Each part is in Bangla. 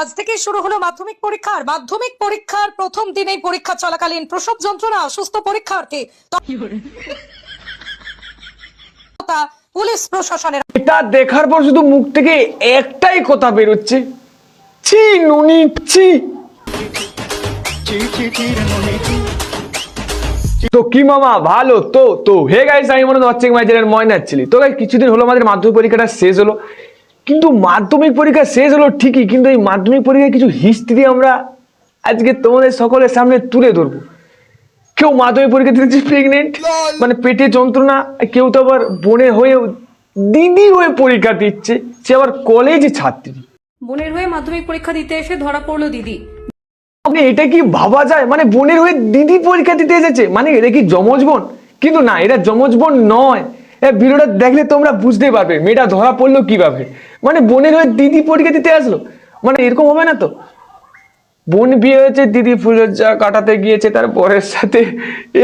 আজ থেকে শুরু হলো মাধ্যমিক পরীক্ষার। মাধ্যমিক পরীক্ষার প্রথম দিনেই পরীক্ষা চলাকালীন প্রসব যন্ত্রণা সুস্থ পরীক্ষার্থী পুলিশ প্রশাসনের এটা দেখার পর শুধু মুখ থেকে একটাই কথা বেরোচ্ছে। ছি নুনি ছি। তো কি মামা ভালো? তো তো হে গাইস আমি মনে হচ্ছে ময়নার ছিলি। তো guys, কিছুদিন হলো আমাদের মাধ্যমিক পরীক্ষাটা শেষ হলো। কিন্তু মাধ্যমিক পরীক্ষা শেষ হলো ঠিকই কিন্তু এই মাধ্যমিক পরীক্ষার কিছু হিস্ট্রি আমরা আজকে তোমাদের সকলের সামনে তুলে ধরবো। কেউ মাধ্যমিক পরীক্ষা দিতেছে প্রেগনেন্ট মানে পেটে যন্ত্রণা কেউ তো আবার বোনের হয়ে দিদি হয়ে পরীক্ষা দিচ্ছে সে আবার কলেজে ছাত্রী। বোনের হয়ে মাধ্যমিক পরীক্ষা দিতে এসে ধরা পড়ল দিদি। মানে এটা কি ভাবা যায়? মানে বোনের হয়ে দিদি পরীক্ষা দিতে এসেছে মানে এটা কি যমজ বোন? কিন্তু না এটা যমজ বোন নয়। এ ভিডিওটা দেখলে তোমরা বুঝতে পারবে মেয়েটা ধরা পড়ল কীভাবে। মানে বোনের হয়ে দিদি পরীক্ষা দিতে আসলো। মানে এরকম হবে না তো? বোন বিয়ে হয়েছে দিদি ফুলের যা কাটাতে গিয়েছে তার বরের সাথে।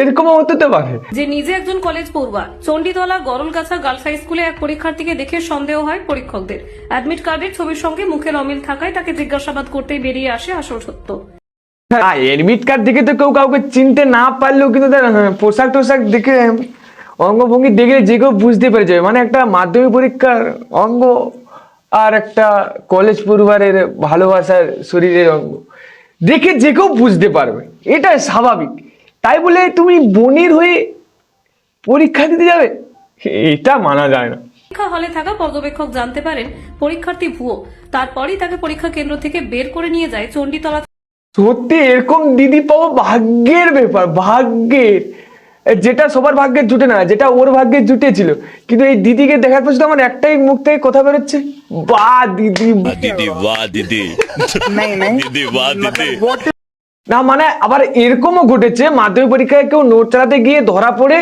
এরকম হতে পারে। যে নিজে একজন কলেজ পড়ুয়া চণ্ডীতলা গরলগাছা গার্লস হাই স্কুলে এক পরীক্ষার্থীকে দেখে সন্দেহ হয় পরীক্ষকদের। অ্যাডমিট কার্ডের ছবির সঙ্গে মুখের অমিল থাকায় তাকে জিজ্ঞাসাবাদ করতেই বেরিয়ে আসে আসল সত্য। হ্যাঁ এডমিট কার্ড দেখে তো কেউ কাউকে চিনতে না পারলেও কিন্তু তার হ্যাঁ, পোশাক টোশাক দেখে অঙ্গভঙ্গি দেখলে যে কেউ বুঝতে পেরে যাবে। মানে একটা মাধ্যমিক পরীক্ষার অঙ্গ আর একটা কলেজ পরিবারের ভালোবাসার শরীরের অঙ্গ। দেখে যে কেউ বুঝতে পারবে এটা স্বাভাবিক। তাই বলে তুমি বনির হয়ে পরীক্ষা দিতে যাবে? এটা মানা যায় না। পরীক্ষা হলে থাকা পর্যবেক্ষক জানতে পারেন পরীক্ষার্থী ভুয়ো। তারপরেই তাকে পরীক্ষা কেন্দ্র থেকে বের করে নিয়ে যায় চণ্ডীতলা। সত্যি এরকম দিদি পাওয়া ভাগ্যের ব্যাপার ভাগ্যের। যেটা সবার ভাগ্যে জুটে না যেটা ওর ভাগ্যে জুটেছিল কিন্তু এই দিদিকে দেখার পর আমার একটাই মুখ থেকে কথা বেরোচ্ছে। বা দিদি। দিদি বা দিদি। দিদি বা দিদি। না মানে আবার এরকমও ঘটেছে মাধ্যমিক পরীক্ষায় কেউ নোট চালাতে গিয়ে ধরা পড়ে।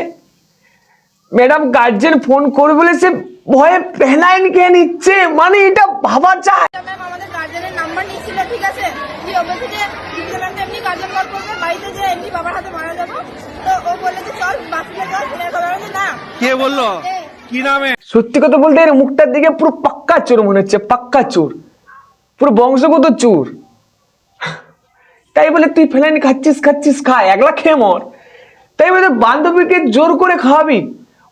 ম্যাডাম গার্জেন ফোন করে বলে সে ভয়ে পেহনাইন কে নিচ্ছে। মানে এটা ভাবা যায়। আমাদের গার্জেনের নাম্বার নিয়েছিল ঠিক আছে? কে বলল? কি নামে? সত্যি কথা বলতে এর মুখটার দিকে পুরো পাক্কা চোর মনে হচ্ছে, পাক্কা চোর। পুরো বংশগত চোর। তাই বলে তুই ফেলানি খাচ্ছিস খাচ্ছিস, খা, একলা খেয়ে মর। তাই বলে বান্ধবীকে জোর করে খাওয়াবি।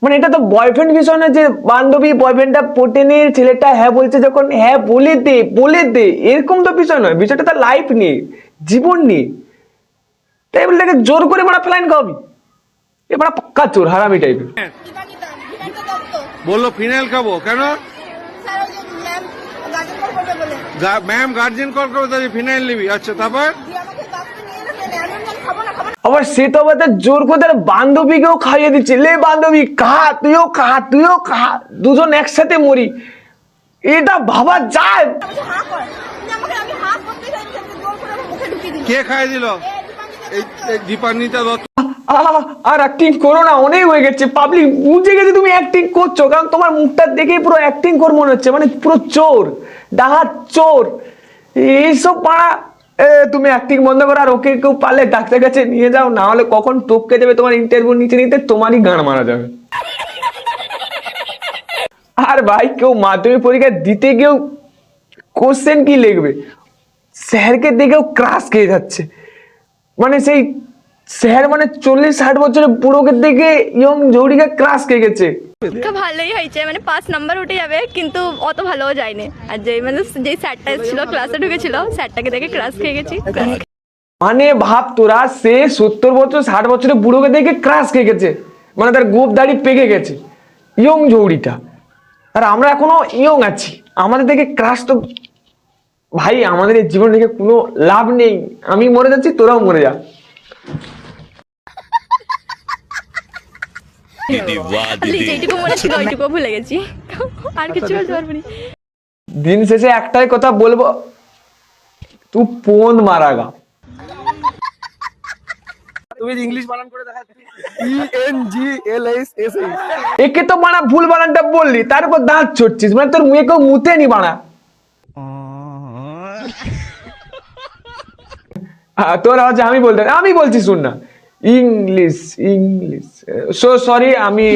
মানে এটা তো বয়ফ্রেন্ড বিষয় না যে বান্ধবী বয়ফ্রেন্ডটা পটেনে ছেলেটা হ্যাঁ বলছে যখন হ্যাঁ বলে দে বলে দে, এরকম তো বিষয় নয় বিষয়টা তার লাইফ নিয়ে, জীবন নিয়ে। তাই বলে তাকে জোর করে মারা ফেলাইন খাওয়াবি। এবার পাক্কা চোর, হারামি টাইপের বলল ফিনাইল খাব। কেন? ম্যাম গার্জেন কল করবে তাহলে ফিনাইল নিবি। আচ্ছা তারপর? আবার সে তো আবার তার জোর করে তার বান্ধবীকেও খাইয়ে দিচ্ছে। লে বান্ধবী খা তুইও খা তুইও খা দুজন একসাথে মরি। এটা ভাবা যায়। কে খাইয়ে দিল? দীপান্বিতা এই এই দীপান্বিতা দত্ত। আর অ্যাক্টিং করো না অনেক হয়ে গেছে। পাবলিক বুঝে গেছে তুমি অ্যাক্টিং করছ কারণ তোমার মুখটা দেখেই পুরো অ্যাক্টিং কর মনে হচ্ছে মানে পুরো চোর ডাহাত চোর। এইসব পাড়া এ, তুমি অ্যাক্টিং বন্ধ করো আর ওকে কেউ পারলে ডাক্তার কাছে নিয়ে যাও না হলে কখন টপকে যাবে তোমার ইন্টারভিউ নিচে নিতে তোমারই গান মারা যাবে। আর ভাই কেউ মাধ্যমিক পরীক্ষা দিতে গিয়েও কোশ্চেন কি লিখবে? স্যারকে দেখেও ক্রাশ খেয়ে যাচ্ছে। মানে সেই স্যার মানে চল্লিশ ষাট বছরের বুড়োকে দেখে ইয়ং জৌড়িকে ক্রাশ খেয়ে গেছে। ভালোই হয়েছে মানে পাঁচ নাম্বার উঠে যাবে কিন্তু অত ভালোও যায়নি। আর যে মানে যেই স্যারটা ছিল ক্লাসে ঢুকেছিল স্যারটাকে দেখে ক্লাস খেয়ে গেছি। মানে ভাব তোরা সে সত্তর বছর ষাট বছরের বুড়োকে দেখে ক্রাশ খেয়ে গেছে। মানে তার গোপ দাড়ি পেকে গেছে। ইয়ং জৌরিটা আর আমরা এখনও ইয়ং আছি। আমাদের দেখে ক্রাশ তো ভাই আমাদের এই জীবন থেকে কোনো লাভ নেই। আমি মরে যাচ্ছি তোরাও মরে যা। দিন শেষে একটাই কথা বলব তুই পোন মারাগা তুমি একে তো মানা ভুল বানানটা বললি তার দাঁত ছড়ছিস মানে তোর মুখে কেউ মুতে তোর আওয়াজ আমি বলতে আমি বলছি শুন না। English English. সো সরি আমি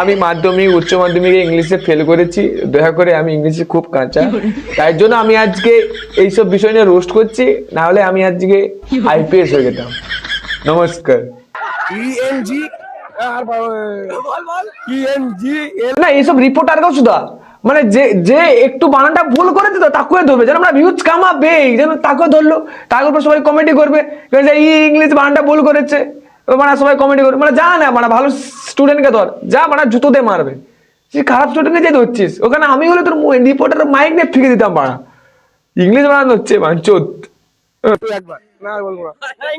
আমি মাধ্যমিক উচ্চ মাধ্যমিকে ইংলিশে ফেল করেছি। দয়া করে আমি ইংলিশে খুব কাঁচা। তাই জন্য আমি আজকে এইসব বিষয় নিয়ে রোস্ট করছি। না হলে আমি আজকে আইপিএস হয়ে যেতাম। নমস্কার। ই এন জি আর ই এন জি এল না এইসব রিপোর্টার কেউ শুধু মানে যে যে একটু বানানটা ভুল করেছে তো তাকে ধরবে। যেন আমরা ভিউজ কামাবে যেন তাকে ধরলো। তার উপর সবাই কমেডি করবে। যে ইংলিশ বানানটা ভুল করেছে। মানে সবাই কমেডি করবে। মানে যা না মানে ভালো স্টুডেন্টকে ধর যা মানে জুতো দিয়ে মারবে। সে খারাপ স্টুডেন্টকে যে ধরছিস? ওখানে আমি হলে তোর রিপোর্টার মাইক নিয়ে ফিকে দিতাম বাড়া। ইংলিশ বানানো হচ্ছে মানে চোদ। একবার না বলব না।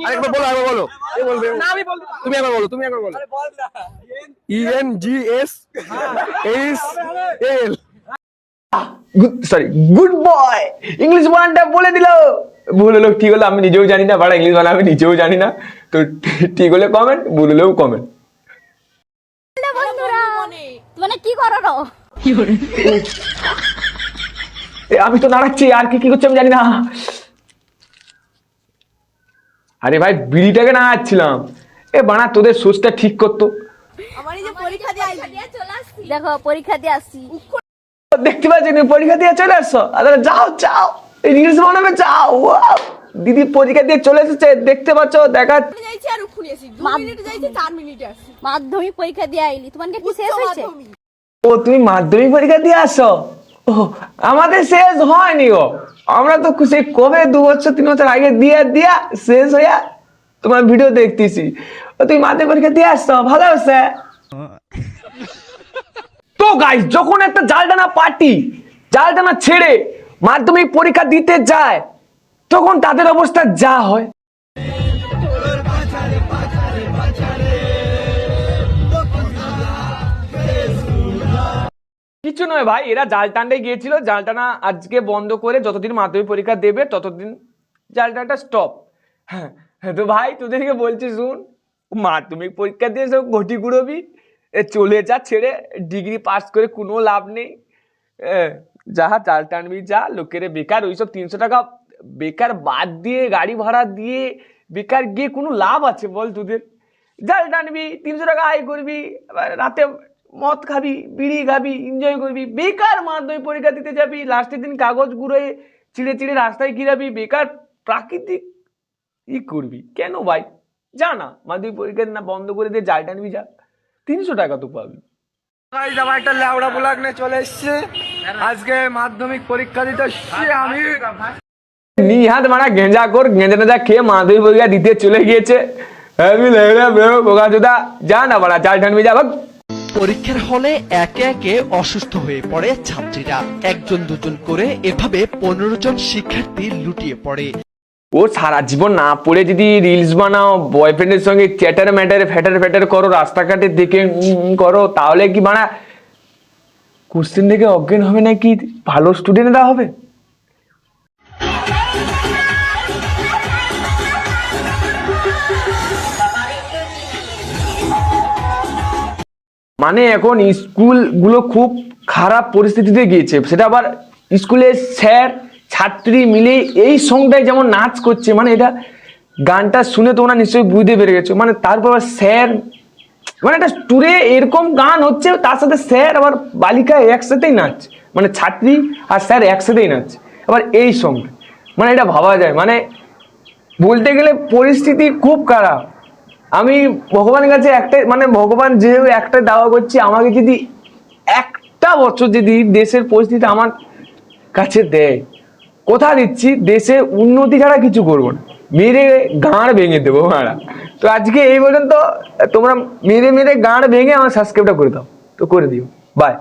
আরেকবার বলো আরেকবার বলো। কে বলবে? তুমি একবার বলো তুমি একবার বলো। E N G S S L sorry good boy English বানানটা বলে দিল। ভুল হলো ঠিক হলো আমি নিজেও জানি না বাড়া ইংলিশ বানান আমি নিজেও জানি না। তো ঠিক হলে কমেন্ট ভুল হলেও কমেন্ট মানে কি করো আমি তো দাঁড়াচ্ছি আর কি কি করছে আমি জানি না। আরে ভাই বিড়িটাকে নাড়াচ্ছিলাম। এ বানা তোদের সোচটা ঠিক করতো। আমার এই যে পরীক্ষা দিয়ে দেখো পরীক্ষা দিয়ে আসছি। দেখতে পাচ্ছি তুমি পরীক্ষা দিয়ে চলে আসছো। আরে যাও যাও। রিলস বানাবে যাও Wow! দিদি পরীক্ষা দিয়ে চলে এসেছে দেখতে পাচ্ছ দেখা যাইছি আর উঠুনি আসি। দু মিনিট যাইছি চার মিনিটে আসি। মাধ্যমিক পরীক্ষা দিয়ে আইলি তোমার কি শেষ হয়েছে? ও তুমি মাধ্যমিক পরীক্ষা দিয়ে আসো? আমাদের শেষ হয়নি গো। আমরা তো সেই কবে দু বছর তিন বছর আগে দিয়া দিয়া শেষ হইয়া তোমার ভিডিও দেখতেছি। ও তুমি মাধ্যমিক পরীক্ষা দিয়ে আসছো ভালো হচ্ছে তো গাইস যখন একটা জালটানা পার্টি জালটানা ছেড়ে মাধ্যমিক পরীক্ষা দিতে যায়, তখন তাদের অবস্থা যা হয়। কিছু নয় ভাই, এরা জাল টানতে গিয়েছিল। জাল টানা আজকে বন্ধ করে যতদিন মাধ্যমিক পরীক্ষা দেবে, ততদিন জাল টানাটা স্টপ হ্যাঁ তো ভাই, তোদেরকে বলছি শুন, মাধ্যমিক পরীক্ষা দিয়ে সব ঘটি গুড়বি চলে যা ছেড়ে, ডিগ্রি পাস করে কোনো লাভ নেই। এ, যা জাল টানবি যা লোকের বেকার ওইসব তিনশো টাকা বেকার বাদ দিয়ে গাড়ি ভাড়া দিয়ে বেকার গিয়ে কোনো লাভ আছে বল তোদের? জাল টানবি তিনশো টাকা আয় করবি রাতে মদ খাবি বিড়ি খাবি এনজয় করবি বেকার মাধ্যমিক পরীক্ষা দিতে যাবি লাস্টের দিন কাগজ গুঁড়োয় চিড়ে চিড়ে রাস্তায় গিরাবি বেকার প্রাকৃতিক ই করবি। কেন ভাই? যা না মাধ্যমিক পরীক্ষা না বন্ধ করে দিয়ে জাল টানবি যা তিনশো টাকা তো পাবি। গাইস আমার একটা লেওড়া ব্লগ নিয়ে চলে এসছে। আজকে মাধ্যমিক পরীক্ষা দিতে এসছি আমি। নিহাত মারা গেঁজা কর গেঁজা টেঁজা খেয়ে মাধ্যমিক পরীক্ষা দিতে চলে গিয়েছে। আমি লেগড়া বেরো বোকা চোদা যা না বাড়া চাল টানবি যা পরীক্ষার হলে একে একে অসুস্থ হয়ে পড়ে ছাত্রীরা। একজন দুজন করে এভাবে পনেরো জন শিক্ষার্থী লুটিয়ে পড়ে। ও সারা জীবন না পড়ে যদি রিলস বানাও বয়ফ্রেন্ডের সঙ্গে চ্যাটার ম্যাটারে ফ্যাটার ফ্যাটার করো, রাস্তাঘাটে দেখে করো, তাহলে কি বানা কোশ্চেন থেকে অজ্ঞান হবে নাকি? ভালো স্টুডেন্টরা হবে? মানে এখন স্কুলগুলো খুব খারাপ পরিস্থিতিতে গিয়েছে। সেটা আবার স্কুলের স্যার ছাত্রী মিলে এই সঙ্গটাই যেমন নাচ করছে মানে এটা গানটা শুনে তোমরা নিশ্চয়ই বুঝতে পেরে গেছো। মানে তারপর স্যার মানে একটা ট্যুরে এরকম গান হচ্ছে, তার সাথে স্যার আবার বালিকা একসাথেই নাচ। মানে ছাত্রী আর স্যার একসাথেই নাচ। আবার এই সঙ্গে মানে এটা ভাবা যায়। মানে বলতে গেলে পরিস্থিতি খুব খারাপ। আমি ভগবানের কাছে একটাই মানে ভগবান যেহেতু একটা দাওয়া করছি, আমাকে যদি একটা বছর যদি দেশের পরিস্থিতি আমার কাছে দেয় কথা দিচ্ছি? দেশের উন্নতি ছাড়া কিছু করব না। মেরে গাঁড় ভেঙে দেবো মারা। তো আজকে এই পর্যন্ত তোমরা মেরে মেরে গাঁড় ভেঙে আমার সাবস্ক্রাইবটা করে দাও। তো করে দিও। বাই